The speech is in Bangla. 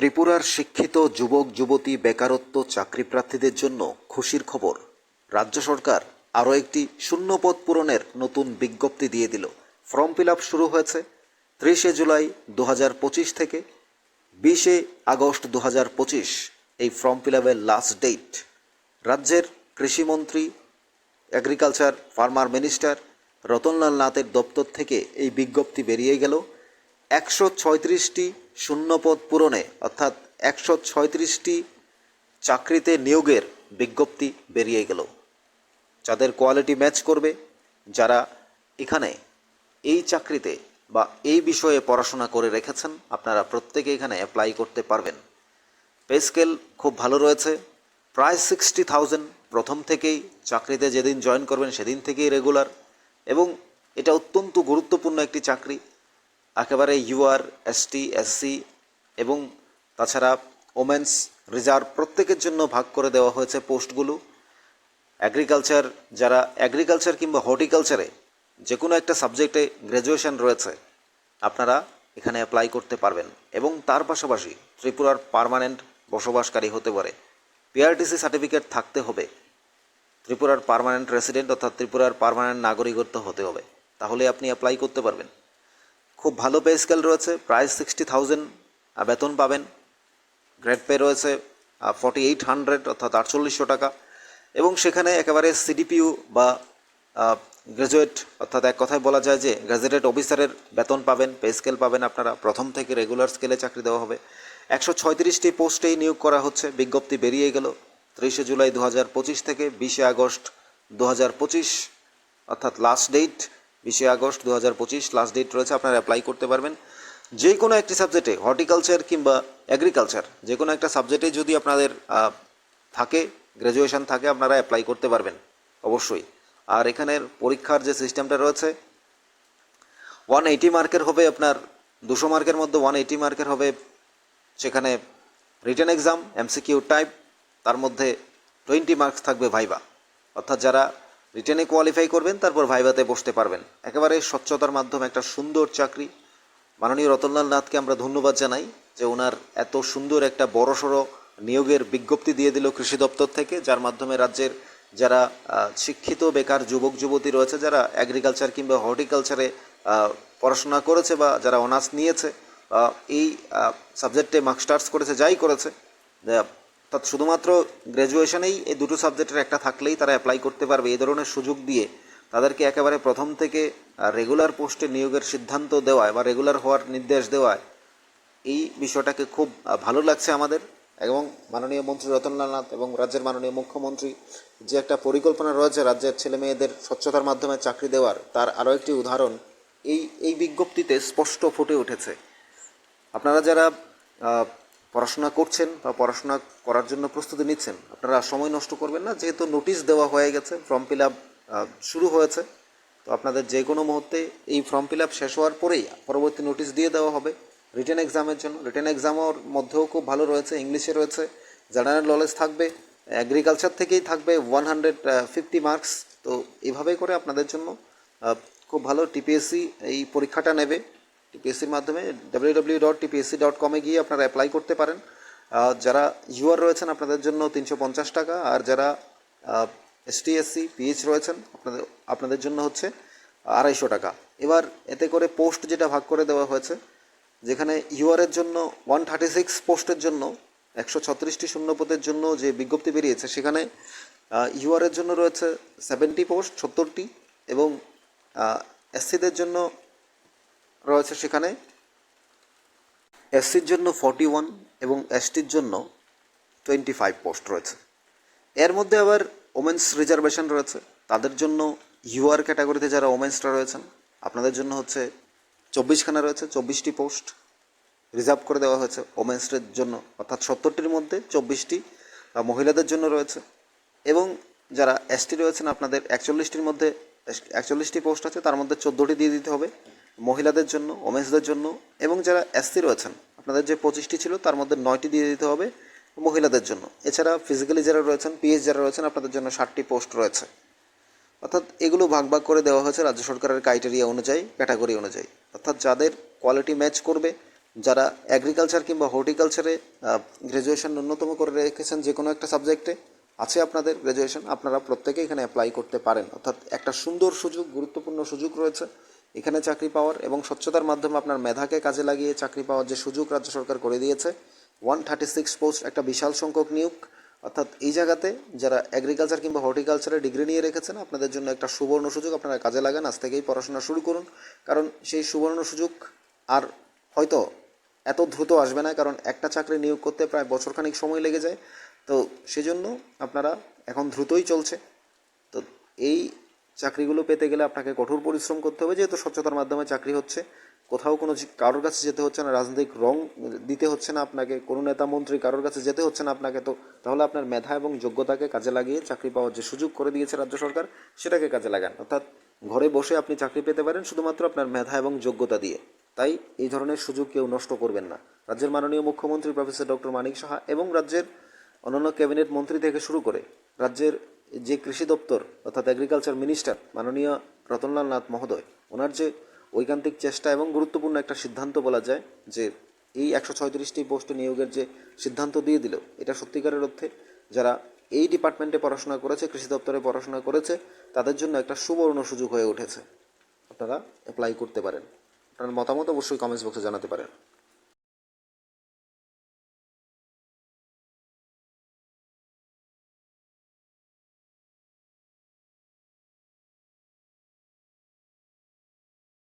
ত্রিপুরার শিক্ষিত যুবক, যুবতী, বেকারত্ব চাকরি প্রার্থীদের জন্য খুশির খবর। রাজ্য সরকার আরও একটি শূন্যপদ পূরণের নতুন বিজ্ঞপ্তি দিয়ে দিল। ফর্ম ফিল শুরু হয়েছে ত্রিশে জুলাই দু থেকে বিশে আগস্ট দু এই ফর্ম ফিল লাস্ট ডেট রাজ্যের কৃষিমন্ত্রী এগ্রিকালচার ফার্মার মিনিস্টার রতনলাল নাথের দপ্তর থেকে এই বিজ্ঞপ্তি বেরিয়ে গেল। একশো ছয়ত্রিশটি শূন্যপদ পূরণে, অর্থাৎ একশো ছয়ত্রিশটি চাকরিতে নিয়োগের বিজ্ঞপ্তি বেরিয়ে গেল। যাদের কোয়ালিটি ম্যাচ করবে, যারা এখানে এই চাকরিতে বা এই বিষয়ে পড়াশোনা করে রেখেছেন, আপনারা প্রত্যেকে এখানে অ্যাপ্লাই করতে পারবেন। পে স্কেল খুব ভালো রয়েছে। প্রায় সিক্সটি থাউজেন্ড প্রথম থেকেই চাকরিতে যেদিন জয়েন করবেন, সেদিন থেকেই রেগুলার এবং এটা অত্যন্ত গুরুত্বপূর্ণ একটি চাকরি। একেবারে ইউআর এসটি এসসি এবং তাছাড়া ওমেন্স রিজার্ভ প্রত্যেকের জন্য ভাগ করে দেওয়া হয়েছে পোস্টগুলো। অ্যাগ্রিকালচার যারা অ্যাগ্রিকালচার কিংবা হর্টিকালচারে যে কোনো একটা সাবজেক্টে গ্র্যাজুয়েশন রয়েছে, আপনারা এখানে অ্যাপ্লাই করতে পারবেন এবং তার পাশাপাশি ত্রিপুরার পার্মানেন্ট বসবাসকারী হতে পারে। পিআরটিসি সার্টিফিকেট থাকতে হবে। ত্রিপুরার পার্মানেন্ট রেসিডেন্ট অর্থাৎ ত্রিপুরার পারমানেন্ট নাগরিকত্ব হতে হবে। তাহলে আপনি অ্যাপ্লাই করতে পারবেন। খুব ভালো পে স্কেল রয়েছে প্রায় সিক্সটি থাউজেন্ড বেতন পাবেন। গ্রেড পে রয়েছে ফর্টি এইট হান্ড্রেড অর্থাৎ আটচল্লিশশো টাকা। এবং সেখানে একেবারে সিডিপিউ বা গ্র্যাজুয়েট অর্থাৎ এক কথায় বলা যায় যে গ্র্যাজুয়েট অফিসারের বেতন পাবেন পে স্কেল পাবেন আপনারা। প্রথম থেকে রেগুলার স্কেলে চাকরি দেওয়া হবে। একশো ছয়ত্রিশটি পোস্টেই নিয়োগ করা হচ্ছে, বিজ্ঞপ্তি বেরিয়ে গেল। ত্রিশে জুলাই দু হাজার পঁচিশ থেকে বিশে আগস্ট দু হাজার পঁচিশ, অর্থাৎ লাস্ট ডেট বিশে আগস্ট দু হাজার পঁচিশ লাস্ট ডেট রয়েছে, আপনারা অ্যাপ্লাই করতে পারবেন। যে কোনো একটি সাবজেক্টে হর্টিকালচার কিংবা অ্যাগ্রিকালচার যে কোনো একটা সাবজেক্টে যদি আপনাদের থাকে গ্র্যাজুয়েশন থাকে, আপনারা অ্যাপ্লাই করতে পারবেন, অবশ্যই। আর এখানের পরীক্ষার যে সিস্টেমটা রয়েছে ওয়ান এইটি মার্কের হবে আপনার, দুশো মার্কের মধ্যে ওয়ান এইটি মার্কের হবে সেখানে রিটার্ন এক্সাম এমসিকিউ টাইপ তার মধ্যে টোয়েন্টি মার্কস থাকবে ভাইবা অর্থাৎ যারা রিটেনে কোয়ালিফাই করবেন, তারপর ভাইভাতে বসতে পারবেন। একেবারে স্বচ্ছতার মাধ্যমে একটা সুন্দর চাকরি। মাননীয় রতনলাল নাথকে আমরা ধন্যবাদ জানাই যে ওনার এত সুন্দর একটা বড়সড় নিয়োগের বিজ্ঞপ্তি দিয়ে দিল কৃষি দপ্তর থেকে, যার মাধ্যমে রাজ্যের যারা শিক্ষিত, বেকার যুবক, যুবতী রয়েছে, যারা অ্যাগ্রিকালচার কিংবা হর্টিকালচারে পড়াশোনা করেছে বা যারা অনার্স নিয়েছে এই সাবজেক্টে মাস্টার্স করেছে, যাই করেছে অর্থাৎ শুধুমাত্র গ্র্যাজুয়েশনেই এই দুটো সাবজেক্টের একটা থাকলেই তারা অ্যাপ্লাই করতে পারবে এই ধরনের সুযোগ দিয়ে তাদেরকে একেবারে প্রথম থেকে রেগুলার পোস্টে নিয়োগের সিদ্ধান্ত দেওয়ায় বা রেগুলার হওয়ার নির্দেশ দেওয়ায়, এই বিষয়টাকে খুব ভালো লাগছে আমাদের। এবং মাননীয় মন্ত্রী রতনলাল নাথ এবং রাজ্যের মাননীয় মুখ্যমন্ত্রী যে একটা পরিকল্পনা রয়েছে রাজ্যের ছেলে মেয়েদের স্বচ্ছতার মাধ্যমে চাকরি দেওয়ার, তার আরও একটি উদাহরণ এই এই বিজ্ঞপ্তিতে স্পষ্ট ফুটে উঠেছে। আপনারা যারা পড়াশোনা করছেন বা পড়াশোনা করার জন্য প্রস্তুতি নিচ্ছেন, আপনারা সময় নষ্ট করবেন না। যেহেতু নোটিশ দেওয়া হয়ে গেছে ফর্ম ফিল আপ শুরু হয়েছে। তো আপনাদের যে কোনো মুহূর্তে এই ফর্ম ফিল আপ শেষ হওয়ার পরেই পরবর্তী নোটিশ দিয়ে দেওয়া হবে। রিটেন এক্সামের জন্য রিটেন এক্সামের মধ্যেও খুব ভালো রয়েছে ইংলিশে রয়েছে। জেনারেল নলেজ থাকবে অ্যাগ্রিকালচার থেকেই থাকবে ওয়ান হান্ড্রেড ফিফটি মার্কস তো এইভাবেই করে আপনাদের জন্য খুব ভালো টিপিএসসি এই পরীক্ষাটা নেবে। টিপিএসসির মাধ্যমে W W dot TPSC dot কমে গিয়ে আপনারা অ্যাপ্লাই করতে পারেন। যারা ইউআর রয়েছেন আপনাদের জন্য তিনশো পঞ্চাশ টাকা, আর যারা এসটিএসসি পিএইচ রয়েছেন আপনাদের আপনাদের জন্য হচ্ছে আড়াইশো টাকা। এবার এতে করে পোস্ট যেটা ভাগ করে দেওয়া হয়েছে, যেখানে ইউআরের জন্য ওয়ান থার্টি সিক্স পোস্টের জন্য, একশো ছত্রিশটি শূন্যপদের জন্য যে বিজ্ঞপ্তি বেরিয়েছে, সেখানে ইউআরের জন্য রয়েছে সেভেন্টি পোস্ট সত্তরটি, এবং এসসিদের জন্য রয়েছে সেখানে। এসসির জন্য ফর্টি ওয়ান এবং এসটির জন্য টোয়েন্টি ফাইভ পোস্ট রয়েছে। এর মধ্যে আবার ওমেন্স রিজার্ভেশন রয়েছে। তাদের জন্য ইউআর ক্যাটাগরিতে যারা ওমেন্সরা রয়েছেন, আপনাদের জন্য হচ্ছে চব্বিশখানা রয়েছে, চব্বিশটি পোস্ট রিজার্ভ করে দেওয়া হয়েছে ওমেন্সের জন্য। অর্থাৎ সত্তরটির মধ্যে চব্বিশটি মহিলাদের জন্য রয়েছে। এবং যারা এসটি রয়েছেন, আপনাদের একচল্লিশটির মধ্যে, একচল্লিশটি পোস্ট আছে, তার মধ্যে চোদ্দোটি দিয়ে দিতে হবে। মহিলাদের জন্য ওমেন্সদের জন্য, এবং যারা এসসি রয়েছেন, আপনাদের যে পঁচিশটি ছিল, তার মধ্যে নয়টি দিয়ে দিতে হবে মহিলাদের জন্য। এছাড়া ফিজিক্যালি যারা রয়েছেন পিএইচ যারা রয়েছেন, আপনাদের জন্য ষাটটি পোস্ট রয়েছে। অর্থাৎ এগুলো ভাগ ভাগ করে দেওয়া হয়েছে রাজ্য সরকারের ক্রাইটেরিয়া অনুযায়ী ক্যাটাগরি অনুযায়ী। অর্থাৎ যাদের কোয়ালিটি ম্যাচ করবে, যারা অ্যাগ্রিকালচার কিংবা হর্টিকালচারে গ্র্যাজুয়েশন ন্যূনতম করে রেখেছেন যে কোনো একটা সাবজেক্টে আছে আপনাদের গ্র্যাজুয়েশন আপনারা প্রত্যেকেই এখানে অ্যাপ্লাই করতে পারেন। অর্থাৎ একটা সুন্দর সুযোগ, গুরুত্বপূর্ণ সুযোগ রয়েছে। এখানে চাকরি পাওয়ার এবং স্বচ্ছতার মাধ্যমে আপনার মেধাকে কাজে লাগিয়ে চাকরি পাওয়ার যে সুযোগ রাজ্য সরকার করে দিয়েছে ওয়ান থার্টি সিক্স পোস্ট একটা বিশাল সংখ্যক নিয়োগ। অর্থাৎ এই জায়গাতে যারা এগ্রিকালচার কিংবা হর্টিকালচারে ডিগ্রি নিয়ে রেখেছেন, আপনাদের জন্য একটা সুবর্ণ সুযোগ আপনারা কাজে লাগান। আজ থেকেই পড়াশোনা শুরু করুন। কারণ সেই সুবর্ণ সুযোগ আর হয়তো এত দ্রুত আসবে না, কারণ একটা চাকরি নিয়োগ করতে প্রায় বছরখানিক সময় লেগে যায়। তো সেজন্য আপনারা এখন দ্রুতই চলছে। তো এই চাকরিগুলো পেতে গেলে আপনাকে কঠোর পরিশ্রম করতে হবে, যেহেতু স্বচ্ছতার মাধ্যমে চাকরি হচ্ছে। কোথাও কোনো কারোর কাছে যেতে হচ্ছে না, রাজনৈতিক রং দিতে হচ্ছে না আপনাকে, কোনো নেতা মন্ত্রী কারোর কাছে যেতে হচ্ছে না আপনাকে, তো তাহলে আপনার মেধা এবং যোগ্যতাকে কাজে লাগিয়ে চাকরি পাওয়ার যে সুযোগ করে দিয়েছে রাজ্য সরকার, সেটাকে কাজে লাগান। অর্থাৎ ঘরে বসে আপনি চাকরি পেতে পারেন শুধুমাত্র আপনার মেধা এবং যোগ্যতা দিয়ে। তাই এই ধরনের সুযোগ কেউ নষ্ট করবেন না। রাজ্যের মাননীয় মুখ্যমন্ত্রী প্রফেসর ডক্টর মানিক সাহা এবং রাজ্যের অন্যান্য ক্যাবিনেট মন্ত্রী থেকে শুরু করে রাজ্যের যে কৃষি দপ্তর, অর্থাৎ এগ্রিকালচার মিনিস্টার মাননীয় রতনলাল নাথ মহোদয়, ওনার যে ঐকান্তিক চেষ্টা এবং গুরুত্বপূর্ণ একটা সিদ্ধান্ত বলা যায় যে এই একশো ছয়ত্রিশটি পোস্টে নিয়োগের যে সিদ্ধান্ত দিয়ে দিল, এটা সত্যিকারের অর্থে যারা এই ডিপার্টমেন্টে পড়াশোনা করেছে, কৃষি দপ্তরে পড়াশোনা করেছে, তাদের জন্য একটা সুবর্ণ সুযোগ হয়ে উঠেছে। আপনারা অ্যাপ্লাই করতে পারেন। আপনার মতামত অবশ্যই কমেন্টস বক্সে জানাতে পারেন।